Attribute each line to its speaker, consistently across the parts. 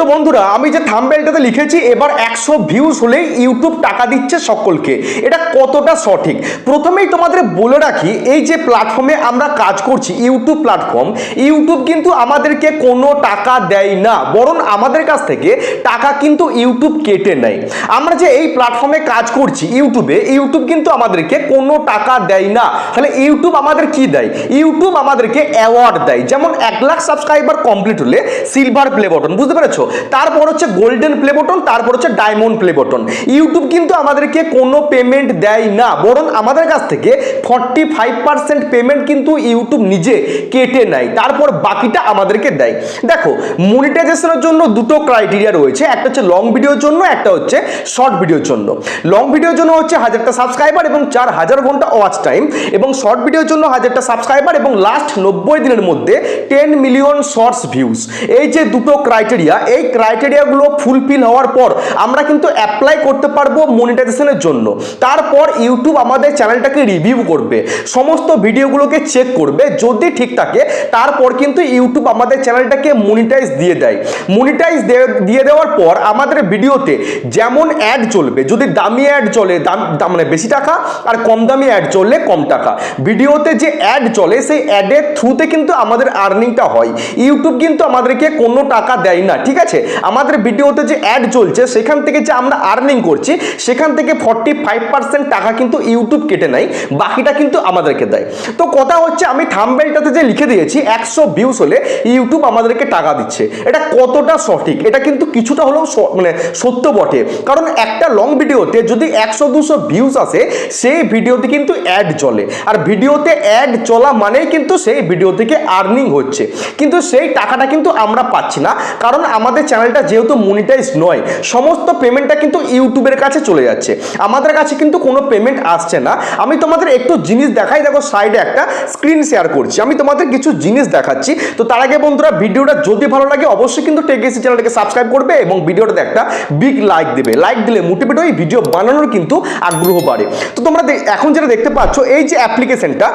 Speaker 1: তো বন্ধুরা, আমি যে থাম্বেলটাতে লিখেছি, এবার একশো ভিউজ হলেই ইউটিউব টাকা দিচ্ছে সকলকে। এটা কতটা সঠিক? প্রথমেই তোমাদের বলে রাখি, এই যে প্ল্যাটফর্মে আমরা কাজ করছি ইউটিউব প্ল্যাটফর্ম ইউটিউব কিন্তু আমাদেরকে কোনো টাকা দেয় না। বরং আমাদের কাছ থেকে টাকা কিন্তু ইউটিউব কেটে নেয়। আমরা যে এই প্ল্যাটফর্মে কাজ করছি ইউটিউবে ইউটিউব কিন্তু আমাদেরকে কোনো টাকা দেয় না। তাহলে ইউটিউব আমাদের কি দেয়? ইউটিউব আমাদেরকে অ্যাওয়ার্ড দেয়। যেমন এক লাখ সাবস্ক্রাইবার কমপ্লিট হলে সিলভার প্লে বটন বুঝতে পেরেছ? তারপর হচ্ছে গোল্ডেন প্লে বটন তারপর হচ্ছে ডায়মন্ড প্লে বটন ইউটিউব কিন্তু আমাদেরকে কোনো পেমেন্ট দেয় না, বরং আমাদের কাছ থেকে ফর্টি ফাইভ পার্সেন্ট পেমেন্ট কিন্তু ইউটিউব নিজে কেটে নেয়, তারপর বাকিটা আমাদেরকে দেয়। দেখো মনিটাইজেশনের জন্য দুটো ক্রাইটেরিয়া রয়েছে, একটা হচ্ছে লং ভিডিওর জন্য, একটা হচ্ছে শর্ট ভিডিওর জন্য। লং ভিডিওর জন্য হচ্ছে হাজারটা সাবস্ক্রাইবার এবং চার হাজার ঘণ্টা ওয়াচ টাইম এবং শর্ট ভিডিওর জন্য হাজারটা সাবস্ক্রাইবার এবং লাস্ট নব্বই দিনের মধ্যে টেন মিলিয়ন শর্টস ভিউজ এই যে দুটো ক্রাইটেরিয়া এই ক্রাইটেরিয়াগুলো ফুলফিল হওয়ার পর আমরা কিন্তু অ্যাপ্লাই করতে পারব মনিটাইজেশনের জন্য। তারপর ইউটিউব আমাদের চ্যানেলটাকে রিভিউ করবে। সমস্ত ভিডিওগুলোকে চেক করবে। যদি ঠিক থাকে, তারপর কিন্তু ইউটিউব আমাদের চ্যানেলটাকে মনিটাইজ দিয়ে দেয়। মনিটাইজ দিয়ে দেওয়ার পর আমাদের ভিডিওতে যেমন অ্যাড চলবে, যদি দামি অ্যাড চলে, দাম- মানে বেশি টাকা, আর কম দামি অ্যাড চললে কম টাকা। ভিডিওতে যে অ্যাড চলে, সেই অ্যাডের থ্রুতে কিন্তু আমাদের আর্নিংটা হয়। ইউটিউব কিন্তু আমাদেরকে কোনো টাকা দেয় না, ঠিক আছে? আমাদের ভিডিওতে যে অ্যাড চলছে, সেখান থেকে যে আমরা আর্নিং করছি, সেখান থেকে ফর্টি ফাইভ পার্সেন্ট টাকা কিন্তু ইউটিউব কেটে নেয়, বাকিটা কিন্তু আমাদেরকে দেয়। তো কথা হচ্ছে, আমি থাম্বেলটাতে যে লিখে দিয়েছি, একশো ভিউস হলে ইউটিউব আমাদেরকে টাকা দিচ্ছে। এটা কতটা সঠিক? এটা কিন্তু কিছুটা হলেও মানে সত্য বটে। কারণ একটা লং ভিডিওতে যদি একশো দুশো ভিউস আসে, সেই ভিডিওতে কিন্তু অ্যাড চলে আর ভিডিওতে অ্যাড চলা মানেই কিন্তু সেই ভিডিও থেকে আর্নিং হচ্ছে। কিন্তু সেই টাকাটা কিন্তু আমরা পাচ্ছি না। কারণ আমাদের চ্যানেলটা যেহেতু মনিটাইজ নয়, সমস্ত পেমেন্টটা কিন্তু ইউটিউবের কাছে চলে যাচ্ছে। আমাদের কাছে কিন্তু কোনো পেমেন্ট আসছে না। আমি তোমাদের একটু জিনিস দেখাই, দেখো সাইডে একটা স্ক্রিন শেয়ার করছি। আমি তোমাদের কিছু জিনিস দেখাচ্ছি। তো তার আগে বন্ধুরা, ভিডিওটা যদি ভালো লাগে, অবশ্যই কিন্তু টেকেসি চ্যানেলটাকে সাবস্ক্রাইব করবে এবং ভিডিওটাতে একটা বিগ লাইক দেবে। লাইক দিলে মোটিভেট হয়ে ভিডিও বানানোর কিন্তু আগ্রহ বাড়ে। তো তোমরা এখন যেটা দেখতে পাচ্ছ, এই যে অ্যাপ্লিকেশনটা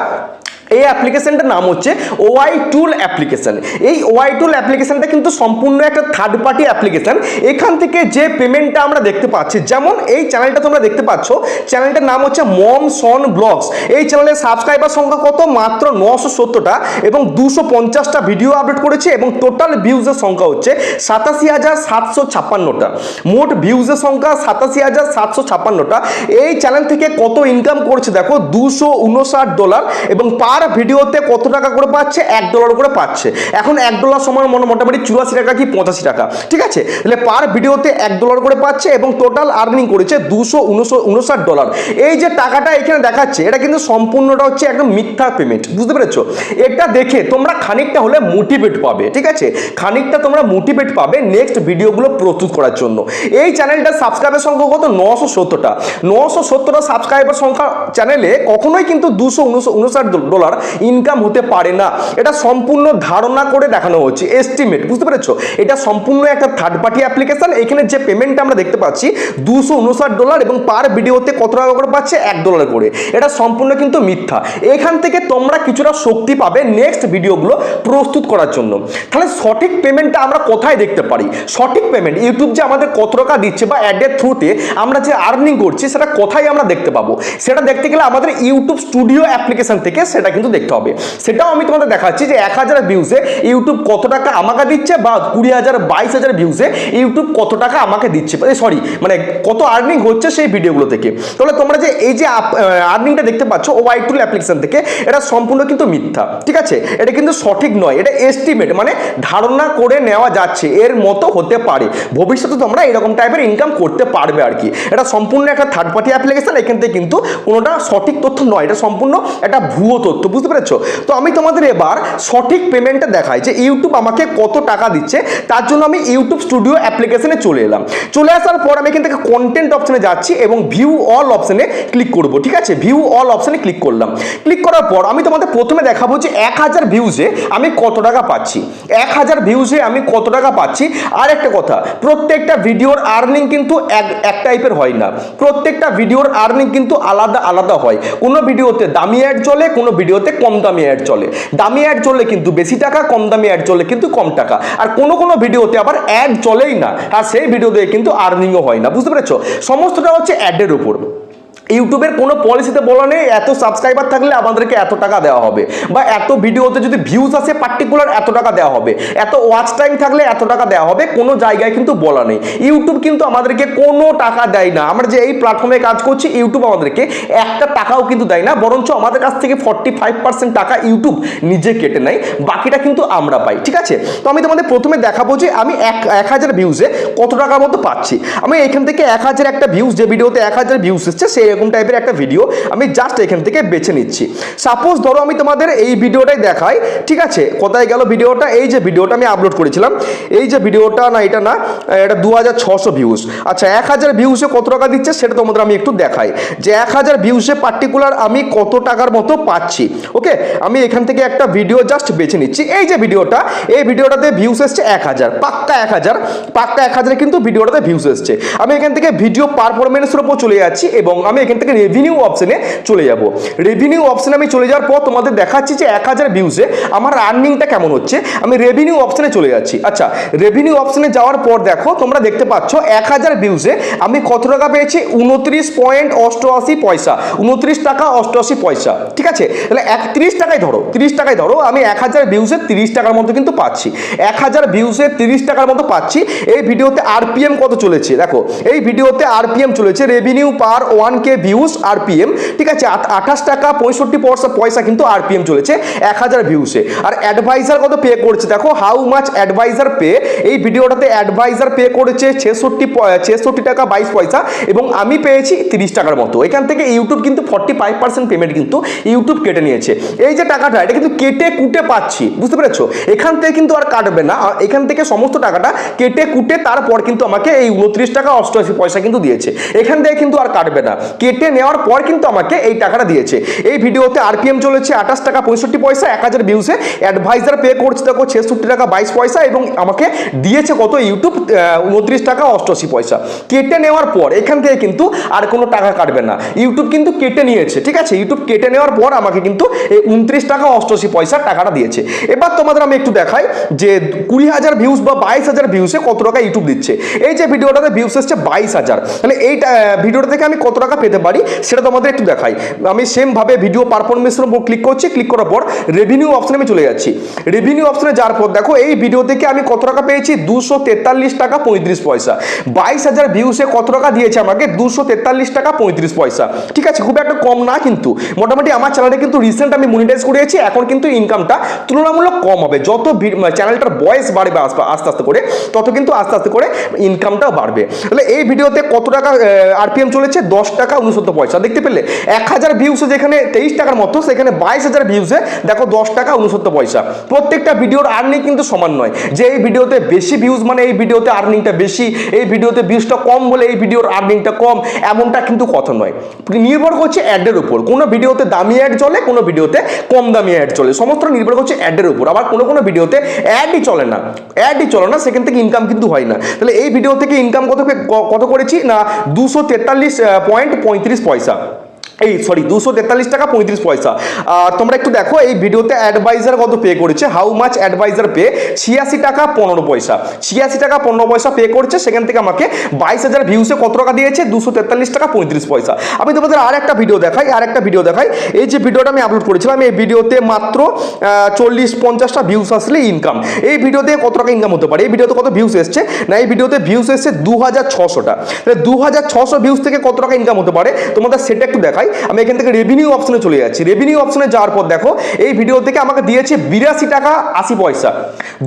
Speaker 1: এই অ্যাপ্লিকেশানটার নাম হচ্ছে ওয়াই টুল অ্যাপ্লিকেশন এই ওয়াই টুল অ্যাপ্লিকেশানটা কিন্তু সম্পূর্ণ একটা থার্ড পার্টি অ্যাপ্লিকেশন এখান থেকে যে পেমেন্টটা আমরা দেখতে পাচ্ছি, যেমন এই চ্যানেলটা তোমরা দেখতে পাচ্ছ চ্যানেলটার নাম হচ্ছে মম সন ব্লগস। এই চ্যানেলের সাবস্ক্রাইবার সংখ্যা কত? মাত্র নশো সত্তরটা এবং দুশো পঞ্চাশটা ভিডিও আপলোড করেছে এবং টোটাল ভিউজের সংখ্যা হচ্ছে সাতাশি হাজার সাতশো ছাপ্পান্নটা। মোট ভিউজের সংখ্যা সাতাশি হাজার সাতশো ছাপ্পান্নটা। এই চ্যানেল থেকে কত ইনকাম করছে দেখো? দুশো উনষাট ডলার এবং পার ভিডিওতে কত টাকা করে পাচ্ছে? এক ডলার করে পাচ্ছে। এখন এক ডলার সমান মনে- মোটামুটি চুরাশি টাকা কি পঁচাশি টাকা। ঠিক আছে? তাহলে পার ভিডিওতে এক ডলার করে পাচ্ছে এবং টোটাল আর্নিং করেছে দুশো উনষাট ডলার এই যে টাকাটা এখানে দেখাচ্ছে, এটা কিন্তু সম্পূর্ণটা হচ্ছে একদম মিথ্যা পেমেন্ট বুঝতে পেরেছ? এটা দেখে তোমরা খানিকটা হলে মোটিভেট পাবে। ঠিক আছে? খানিকটা তোমরা মোটিভেট পাবে নেক্সট ভিডিওগুলো প্রস্তুত করার জন্য। এই চ্যানেলটা সাবস্ক্রাইবার সংখ্যা কত? নশো সত্তরটা। নশো সত্তরটা সাবস্ক্রাইবার সংখ্যা চ্যানেলে কখনোই কিন্তু দুশো উনষাট ডলার ইনকাম হতে পারে না। এটা সম্পূর্ণ ধারণা করে দেখানো হচ্ছে এস্টিমেট বুঝতে পেরেছ? এটা সম্পূর্ণ একটা থার্ড পার্টি অ্যাপ্লিকেশন এখানে যে পেমেন্টটা আমরা দেখতে পাচ্ছি, দুশো উনষাট ডলার এবং পার ভিডিওতে কত টাকা করে পাচ্ছে? এক ডলার করে। এটা সম্পূর্ণ কিন্তু মিথ্যা। এখান থেকে তোমরা কিছুটা শক্তি পাবে নেক্সট ভিডিওগুলো প্রস্তুত করার জন্য। তাহলে সঠিক পেমেন্টটা আমরা কোথায় দেখতে পারি? সঠিক পেমেন্ট ইউটিউব যে আমাদের কত টাকা দিচ্ছে বা অ্যাডের থ্রুতে আমরা যে আর্নিং করছি, সেটা কোথায় আমরা দেখতে পাবো? সেটা দেখতে গেলে আমাদের ইউটিউব স্টুডিও অ্যাপ্লিকেশন থেকে সেটা কিন্তু দেখতে হবে। সেটাও আমি তোমাদের দেখাচ্ছি যে এক হাজার ভিউসে ইউটিউব কত টাকা আমাকে দিচ্ছে বা কুড়ি হাজার, বাইশ হাজার ভিউসে ইউটিউব কত টাকা আমাকে দিচ্ছে। সরি মানে কত আর্নিং হচ্ছে সেই ভিডিওগুলো থেকে। তাহলে তোমরা যে এই যে আর্নিংটা দেখতে পাচ্ছ ও ওয়াই টুল অ্যাপ্লিকেশন থেকে, এটা সম্পূর্ণ কিন্তু মিথ্যা, ঠিক আছে? এটা কিন্তু সঠিক নয়, এটা এস্টিমেট মানে ধারণা করে নেওয়া যাচ্ছে, এর মতো হতে পারে। ভবিষ্যতে তোমরা এরকম টাইপের ইনকাম করতে পারবে আর কি। এটা সম্পূর্ণ একটা থার্ড পার্টি অ্যাপ্লিকেশন এখান থেকে কিন্তু কোনোটা সঠিক তথ্য নয়, এটা সম্পূর্ণ একটা ভুয়ো তথ্য। বুঝতে পেরেছ? তো আমি তোমাদের এবার সঠিক পেমেন্টটা দেখাই যে ইউটিউব আমাকে কত টাকা দিচ্ছে, তার জন্য আমি ইউটিউব স্টুডিও অ্যাপ্লিকেশনে চলে এলাম। চলে আসার পর আমি এখান থেকে কন্টেন্ট অপশনে যাচ্ছি এবং ভিউ অল অপশনে ক্লিক করব, ঠিক আছে? ভিউ অল অপশনে ক্লিক করলাম। ক্লিক করার পর আমি তোমাদের প্রথমে দেখাবো যে এক হাজার ভিউজে আমি কত টাকা পাচ্ছি। এক হাজার ভিউজে আমি কত টাকা পাচ্ছি? আর একটা কথা, প্রত্যেকটা ভিডিওর আর্নিং কিন্তু এক এক টাইপের হয় না। প্রত্যেকটা ভিডিওর আর্নিং কিন্তু আলাদা আলাদা হয়। কোনো ভিডিওতে দামি অ্যাড চলে, কোনো ভিডিও ভিডিওতে কম দামি অ্যাড চলে। দামি অ্যাড চলে কিন্তু বেশি টাকা, কম দামি অ্যাড চলে কিন্তু কম টাকা। আর কোনো কোনো ভিডিওতে আবার অ্যাড চলেই না। আর সেই ভিডিও দিয়ে কিন্তু আর্নিংও হয় না। বুঝতে পেরেছ? সমস্তটা হচ্ছে অ্যাডের উপর। ইউটিউবের কোনো পলিসিতে বলা নেই, এত সাবস্ক্রাইবার থাকলে আমাদেরকে এত টাকা দেওয়া হবে। বা এত ভিডিওতে যদি ভিউজ আসে পার্টিকুলার এত টাকা দেওয়া হবে। এত ওয়াচ টাইম থাকলে এত টাকা দেওয়া হবে, কোনো জায়গায় কিন্তু বলা নেই। ইউটিউব কিন্তু আমাদেরকে কোনো টাকা দেয় না। আমরা যে এই প্ল্যাটফর্মে কাজ করছি, ইউটিউব আমাদেরকে একটা টাকাও কিন্তু দেয় না, বরঞ্চ আমাদের কাছ থেকে ফর্টি ফাইভ পার্সেন্ট টাকা ইউটিউব নিজে কেটে নেয়, বাকিটা কিন্তু আমরা পাই, ঠিক আছে? তো আমি তোমাদের প্রথমে দেখাবো যে আমি এক এক হাজার ভিউজে কত টাকার মতো পাচ্ছি। আমি এখান থেকে এক হাজার একটা ভিউজ যে ভিডিওতে এক হাজার ভিউজ এসছে সেই এরকম টাইপের একটা ভিডিও আমি জাস্ট এখান থেকে বেছে নিচ্ছি। সাপোজ ধরো আমি তোমাদের এই ভিডিওটাই দেখাই, ঠিক আছে? কোথায় গেল ভিডিওটা এই যে ভিডিওটা আমি আপলোড করেছিলাম। এই যে ভিডিওটা না, এটা না, এটা দু হাজার ছশো ভিউজ আচ্ছা এক হাজার ভিউসে কত টাকা দিচ্ছে সেটা তোমাদের আমি একটু দেখাই। যে এক হাজার ভিউসে পার্টিকুলার আমি কত টাকার মতো পাচ্ছি ওকে আমি এখান থেকে একটা ভিডিও জাস্ট বেছে নিচ্ছি। এই যে ভিডিওটা এই ভিডিওটাতে ভিউস এসছে এক হাজার, পাক্কা এক হাজার, পাক্কা এক হাজারে কিন্তু ভিডিওটাতে ভিউস এসছে। আমি এখান থেকে ভিডিও পারফরমেন্সের উপর চলে যাচ্ছি এবং আমি এখান থেকে রেভিনিউ অপশনে চলে যাব। রেভিনিউ অপশনে আমি চলে যাওয়ার পর তোমাদের দেখাচ্ছি যে এক হাজার ভিউসে আমার আর্নিংটা কেমন হচ্ছে। আমি রেভিনিউ অপশনে চলে যাচ্ছি। আচ্ছা রেভিনিউ অপশনে যাওয়ার পর দেখো, তোমরা দেখতে পাচ্ছ এক হাজার ভিউসে আমি কত টাকা পেয়েছি? উনত্রিশ পয়েন্ট অষ্টআশি পয়সা। উনত্রিশ টাকা অষ্টআশি পয়সা। ঠিক আছে? তাহলে এক, তিরিশ টাকায় ধরো, তিরিশ টাকায় ধরো, আমি এক হাজার ভিউসে তিরিশ টাকার মতো কিন্তু পাচ্ছি। এক হাজার ভিউসে তিরিশ টাকার মতো পাচ্ছি। এই ভিডিওতে আরপিএম কত চলেছে? দেখো, এই ভিডিওতে আরপিএম চলেছে। Revenue per one K views RPM ঠিক আছে? আঠাশ টাকা, পঁয়ষট্টি পয়সা পয়সা কিন্তু আরপিএম চলেছে, এক হাজার ভিউসে আর অ্যাডভাইজার কত পে করছে? দেখো হাউ মাচ অ্যাডভাইজার পে এই ভিডিওটাতে অ্যাডভাইজার পে করেছে ছেষট্টি ছেষট্টি টাকা, বাইশ পয়সা, এবং আমি পেয়েছি তিরিশ টাকার মতো। এখান থেকে ইউটিউব কিন্তু ফর্টি ফাইভ পার্সেন্ট পেমেন্ট কিন্তু ইউটিউব কেটে নিয়েছে। এই যে টাকাটা, এটা কিন্তু কেটে কুটে পাচ্ছি, বুঝতে পেরেছ? এখান থেকে কিন্তু আর কাটবে না। এখান থেকে সমস্ত টাকাটা কেটে কুটে তারপর কিন্তু আমাকে এই উনত্রিশ টাকা, অষ্টআশি পয়সা কিন্তু দিয়েছে। এখান থেকে কিন্তু আর কাটবে না। কেটে নেওয়ার পর কিন্তু আমাকে এই টাকাটা দিয়েছে। এই ভিডিওতে আরপিএম চলেছে আঠাশ টাকা পঁয়ষট্টি পয়সা, এক হাজার ভিউসে অ্যাডভাইজার পে করছে দেখো ছেষট্টি টাকা বাইশ পয়সা এবং আমাকে দিয়েছে কত? ইউটিউব উনত্রিশ টাকা অষ্টআশি পয়সা। কেটে নেওয়ার পর এখান থেকে কিন্তু আর কোনো টাকা কাটবে না। ইউটিউব কিন্তু কেটে নিয়েছে, ঠিক আছে? ইউটিউব কেটে নেওয়ার পর আমাকে কিন্তু এই উনত্রিশ টাকা অষ্টআশি পয়সা টাকাটা দিয়েছে। এবার তোমাদের আমি একটু দেখাই যে কুড়ি হাজার ভিউজ বা বাইশ হাজার ভিউসে কত টাকা ইউটিউব দিচ্ছে। এই যে ভিডিওটাতে ভিউস এসছে বাইশ হাজার। তাহলে এই ভিডিওটা থেকে আমি কত টাকা পেতে পারি, সেটা তোমাদের একটু দেখাই। আমি সেম ভাবে ভিডিও পারফরমেন্সের উপর ক্লিক করছি ক্লিক করার পর রেভিনিউ অপশনে আমি চলে যাচ্ছি। রেভিনিউ অপশনে যাওয়ার পর দেখো, এই ভিডিও থেকে আমি কত টাকা পেয়েছি? দুশো তেতাল্লিশ টাকা পঁয়ত্রিশ পয়সা। বাইশ হাজার ভিউসে কত টাকা দিয়েছে আমাকে? দুশো তেতাল্লিশ টাকা পঁয়ত্রিশ পয়সা। ঠিক আছে, খুব একটা কম না কিন্তু। মোটামুটি আমার চ্যানেলটা কিন্তু রিসেন্ট আমি মনিটাইজ করেছি, এখন কিন্তু ইনকামটা তুলনামূলক কম হবে। যত চ্যানেলটার বয়স বাড়বে আস্তে আস্তে আস্তে করে, তত কিন্তু আস্তে আস্তে করে ইনকামটাও বাড়বে। তাহলে এই ভিডিওতে কত টাকা আরপিএম চলেছে? দশ টাকা উনসত্তর পয়সা। দেখতে পেলে? এক হাজার ভিউসে যেখানে তেইশ টাকার মতো, সেখানে বাইশ হাজার ভিউসে দেখো দশ টাকা উনসত্তর পয়সা। প্রত্যেকটা ভিডিওর আর্নিং কিন্তু সমান নয়। যে এই ভিডিওতে বেশি ভিউজ মানে এই ভিডিওতে আর্নিংটা বেশি, এই ভিডিওতে ভিউজটা কম বলে এই ভিডিওর আর্নিংটা কম, এমনটা কিন্তু কথা নয়। নির্ভর করছে অ্যাডের উপর। কোনো ভিডিওতে দামি অ্যাড চলে, কোনো ভিডিওতে কম দামি অ্যাড চলে। সমস্ত নির্ভর করছে অ্যাডের উপর। আবার কোনো কোনো ভিডিওতে অ্যাডই চলে না। অ্যাডই চলে না, সেখান থেকে ইনকাম কিন্তু হয় না। তাহলে এই ভিডিও থেকে ইনকাম কত কত করেছি? না, দুশো তেতাল্লিশ পয়েন্ট পঁয়ত্রিশ পয়সা এই সরি দুশো তেতাল্লিশ টাকা পঁয়ত্রিশ পয়সা। তোমরা একটু দেখো, এই ভিডিওতে অ্যাডভাইজার কত পে করেছে? হাউ মাচ অ্যাডভাইজার পে ছিয়াশি টাকা পনেরো পয়সা। ছিয়াশি টাকা পনেরো পয়সা পে করছে, সেখান থেকে আমাকে বাইশ হাজার ভিউসে কত টাকা দিয়েছে? দুশো তেতাল্লিশ টাকা পঁয়ত্রিশ পয়সা। আমি তোমাদের আর একটা ভিডিও দেখাই আর একটা ভিডিও দেখাই। এই যে ভিডিওটা আমি আপলোড করেছিলাম এই ভিডিওতে মাত্র চল্লিশ পঞ্চাশটা ভিউস আসলে ইনকাম এই ভিডিওতে কত টাকা ইনকাম হতে পারে? এই ভিডিওতে কত ভিউস এসছে? না, এই ভিডিওতে ভিউস এসছে দু হাজার ছশোটা। তাহলে দু হাজার ছশো ভিউস থেকে কত টাকা ইনকাম হতে পারে? তোমাদের সেটা একটু দেখাই। আমি এখান থেকে রেভিনিউ অপশনে চলে যাচ্ছি। রেভিনিউ অপশনে যাওয়ার পর দেখো, এই ভিডিও থেকে আমাকে দিয়েছে বিরাশি টাকা আশি পয়সা।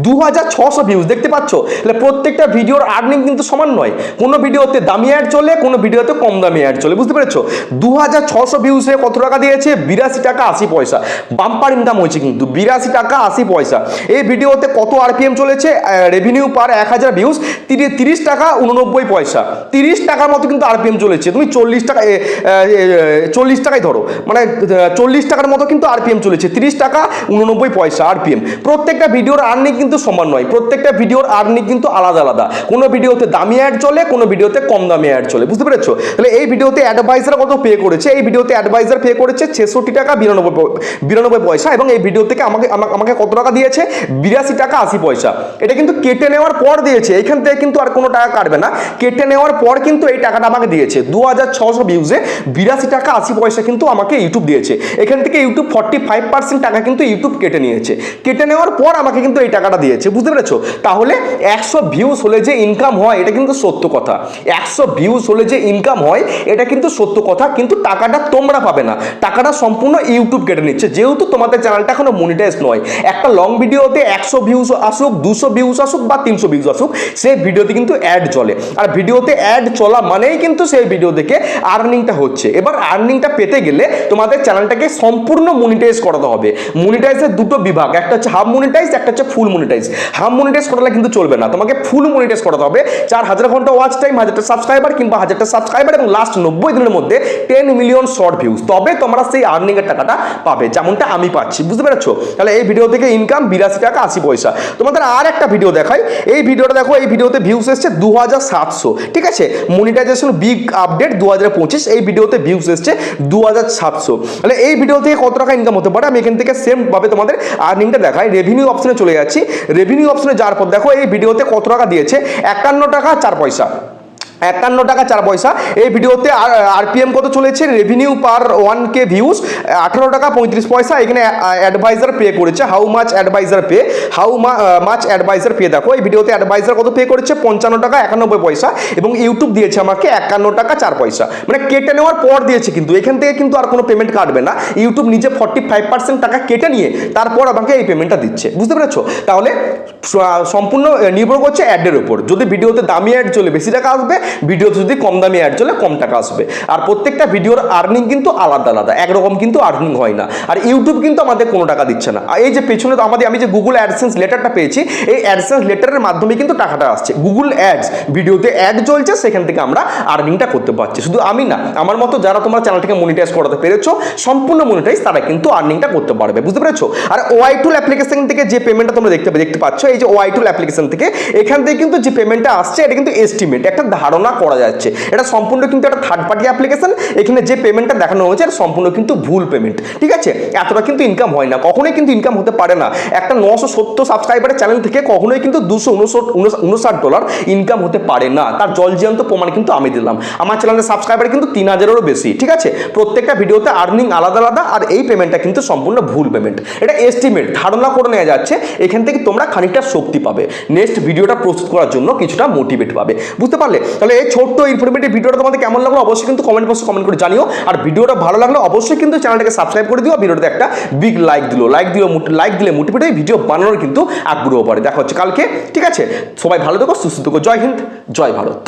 Speaker 1: দু হাজার ছশো ভিউজ দেখতে পাচ্ছ? তাহলে প্রত্যেকটা ভিডিওর আর্নিং কিন্তু সমান নয়। কোনো ভিডিওতে দামি অ্যাড চলে, কোনো ভিডিওতে কম দামি অ্যাড চলে, বুঝতে পেরেছ? দু হাজার ছশো ভিউসে কত টাকা দিয়েছে? বিরাশি টাকা আশি পয়সা। বাম্পার ইনকাম হয়েছে কিন্তু, বিরাশি টাকা আশি পয়সা। এই ভিডিওতে কত আরপিএম চলেছে? রেভিনিউ পার এক হাজার ভিউজ তিরিশ টাকা উননব্বই পয়সা। তিরিশ টাকার মতো কিন্তু আরপিএম চলেছে। তুমি চল্লিশ টাকা চল্লিশ টাকায় ধরো। মানে চল্লিশ টাকার মতো কিন্তু আরপিএম চলেছে। তিরিশ টাকা উননব্বই পয়সা আরপিএম প্রত্যেকটা ভিডিওর আর্নিং কিন্তু সমান নয়। প্রত্যেকটা ভিডিওর আর্নিং কিন্তু আলাদা আলাদা। কোনো ভিডিওতে দামি অ্যাড চলে, কোনো ভিডিওতে কম দামি অ্যাড চলে। বুঝতে পেরেছ? তাহলে এই ভিডিওতে অ্যাডভাইজার কত পে করেছে? এই ভিডিওতে অ্যাডভাইজার পে করেছে ছেষট্টি টাকা বিরানব্বই বিরানব্বই পয়সা এবং এই ভিডিও থেকে আমাকে আমা- আমাকে কত টাকা দিয়েছে? বিরাশি টাকা আশি পয়সা। এটা কিন্তু কেটে নেওয়ার পর দিয়েছে। এখান থেকে কিন্তু আর কোনো টাকা কাটবে না। কেটে নেওয়ার পর কিন্তু এই টাকাটা আমাকে দিয়েছে। দু হাজার ছশো ভিউজে বিরাশি টাকা আশি পয়সা কিন্তু আমাকে ইউটিউব দিয়েছে। এখান থেকে ইউটিউব ফর্টি ফাইভ পার্সেন্ট টাকা কিন্তু ইউটিউব কেটে নিয়েছে। কেটে নেওয়ার পর আমাকে কিন্তু এই টাকাটা দিয়েছে, বুঝতে পেরেছ? তাহলে একশো ভিউজ হলে যে ইনকাম হয়, এটা কিন্তু সত্য কথা। একশো ভিউজ হলে যে ইনকাম হয়, এটা কিন্তু সত্য কথা, কিন্তু টাকাটা তোমরা পাবে না। টাকাটা সম্পূর্ণ ইউটিউব কেটে নিচ্ছে। যেহেতু তোমাদের চ্যানেলটা এখনও মনিটাইজ নয়, একটা লং ভিডিওতে একশো ভিউজ আসুক, দুশো ভিউজ আসুক বা তিনশো ভিউজ আসুক, সেই ভিডিওতে কিন্তু অ্যাড চলে। আর ভিডিওতে অ্যাড চলা মানেই কিন্তু সেই ভিডিও থেকে আর্নিংটা হচ্ছে। এবার আর্নিংটা পেতে গেলে তোমাদের চ্যানেলটাকে সম্পূর্ণ মনিটাইজ করাতে হবে। মনিটাইজের দুটো বিভাগ, একটা হচ্ছে হাফ মনিটাইজ একটা হচ্ছে ফুল মনিটাইজ হাফ মনিটাইজ করালে কিন্তু চলবে না। তোমাকে ফুল মনিটাইজ করাতে হবে। চার হাজার ঘণ্টা ওয়াচ টাইম হাজারটা সাবস্ক্রাইবার কিংবা হাজারটা সাবস্ক্রাইবার এবং লাস্ট নব্বই দিনের মধ্যে টেন মিলিয়ন শর্ট ভিউজ তবে তোমরা সেই আর্নিংয়ের টাকাটা পাবে, যেমনটা আমি পাচ্ছি। বুঝতে পেরেছ? তাহলে এই ভিডিও থেকে ইনকাম বিরাশি টাকা, আশি পয়সা। তোমাদের আর একটা ভিডিও দেখাই। এই ভিডিওটা দেখো, এই ভিডিওতে ভিউজ এসছে দু হাজার সাতশো। ঠিক আছে? মনিটাইজেশন বিগ আপডেট দু হাজার পঁচিশ। এই ভিডিওতে ভিউজ এসছে দু হাজার সাতশো। তাহলে এই ভিডিও থেকে কত টাকা ইনকাম হতে পারে? আমি এখান থেকে সেমভাবে তোমাদের আর্নিংটা দেখাই। রেভিনিউ অপশনে চলে যাচ্ছি। রেভিনিউ অপশনে যাওয়ার পর দেখো, এই ভিডিওতে কত টাকা দিয়েছে? একান্ন টাকা, চার পয়সা। একান্ন টাকা চার পয়সা। এই ভিডিওতে আরপিএম কত চলেছে? Revenue per one K views আঠারো টাকা পঁয়ত্রিশ পয়সা। এখানে অ্যাডভাইজার পে করেছে। How much advertiser pay how much advertiser pay দেখো, এই ভিডিওতে অ্যাডভাইজার কত পে করেছে? পঞ্চান্ন টাকা একানব্বই পয়সা। এবং ইউটিউব দিয়েছে আমাকে একান্ন টাকা চার পয়সা। মানে কেটে নেওয়ার পর দিয়েছে কিন্তু। এখান থেকে কিন্তু আর কোনো পেমেন্ট কাটবে না। ইউটিউব নিজে ফর্টি ফাইভ পার্সেন্ট টাকা কেটে নিয়ে তারপর আমাকে এই পেমেন্টটা দিচ্ছে। বুঝতে পেরেছ? তাহলে সম্পূর্ণ নির্ভর করছে অ্যাডের উপর। যদি ভিডিওতে দামি অ্যাড চলে, বেশি টাকা আসবে ভিডিওতে যদি কম দামি অ্যাড চলে, কম টাকা আসবে। আর প্রত্যেকটা ভিডিওর আর্নিং কিন্তু আলাদা আলাদা, একরকম কিন্তু আর্নিং হয় না। আর ইউটিউব কিন্তু আমাদের কোনো টাকা দিচ্ছে না। এই যে পেছনে আমাদের, আমি যে গুগল অ্যাডসেন্স লেটারটা পেয়েছি, এই অ্যাডসেন্স লেটারের মাধ্যমে কিন্তু টাকাটা আসছে। গুগল অ্যাডস ভিডিওতে অ্যাড চলছে সেখান থেকে আমরা আর্নিংটা করতে পারছি। শুধু আমি না, আমার মতো যারা তোমরা চ্যানেলটাকে মনিটাইজ করাতে পেরেছ, সম্পূর্ণ মনিটাইজ তারা কিন্তু আর্নিংটা করতে পারবে। বুঝতে পেরেছ? আর ওয়াই টুল অ্যাপ্লিকেশন থেকে যে পেমেন্টটা তোমরা দেখতে দেখতে পাচ্ছ, এই যে ওয়াই টুল অ্যাপ্লিকেশন থেকে, এখান থেকে কিন্তু যে পেমেন্টটা আসছে, এটা কিন্তু এস্টিমেট একটা ধারণা করা যাচ্ছে। এটা সম্পূর্ণ কিন্তু একটা থার্ড পার্টি অ্যাপ্লিকেশন এখানে যে পেমেন্টটা দেখানো হয়েছে, এটা সম্পূর্ণ কিন্তু ভুল পেমেন্ট ঠিক আছে? এতটা কিন্তু ইনকাম হয় না। কখনোই কিন্তু ইনকাম হতে পারে না। একটা নশো সত্তর সাবস্ক্রাইবারের চ্যানেল থেকে কখনোই কিন্তু দুশো উনষাট ডলার ইনকাম হতে পারে না। তার জল জলজিয়ন্ত প্রমাণ কিন্তু আমি দিলাম। আমার চ্যানেলের সাবস্ক্রাইবার কিন্তু তিন হাজারেরও বেশি। ঠিক আছে? প্রত্যেকটা ভিডিওতে আর্নিং আলাদা আলাদা আর এই পেমেন্টটা কিন্তু সম্পূর্ণ ভুল পেমেন্ট এটা এস্টিমেট ধারণা করে নেওয়া যাচ্ছে। এখান থেকে তোমরা খানিকটা শক্তি পাবে। নেক্সট ভিডিওটা প্রস্তুত করার জন্য কিছুটা মোটিভেট পাবে। বুঝতে পারলে? তাহলে এই ছোট্ট ইনফরমেটিভ ভিডিওটা তোমাদের কেমন লাগল অবশ্যই কিন্তু কমেন্ট বক্সে কমেন্ট করে জানিও। আর ভিডিওটা ভালো লাগলে অবশ্যই কিন্তু চ্যানেলটাকে সাবস্ক্রাইব করে দিও ভিডিওতে একটা বিগ লাইক দিলো। লাইক দিও লাইক দিলে মোটিভেট ভিডিও বানানোর কিন্তু আগ্রহ পারে দেখা হচ্ছে কালকে, ঠিক আছে? সবাই ভালো থেকো, সুস্থ থেকো। জয় হিন্দ, জয় ভারত।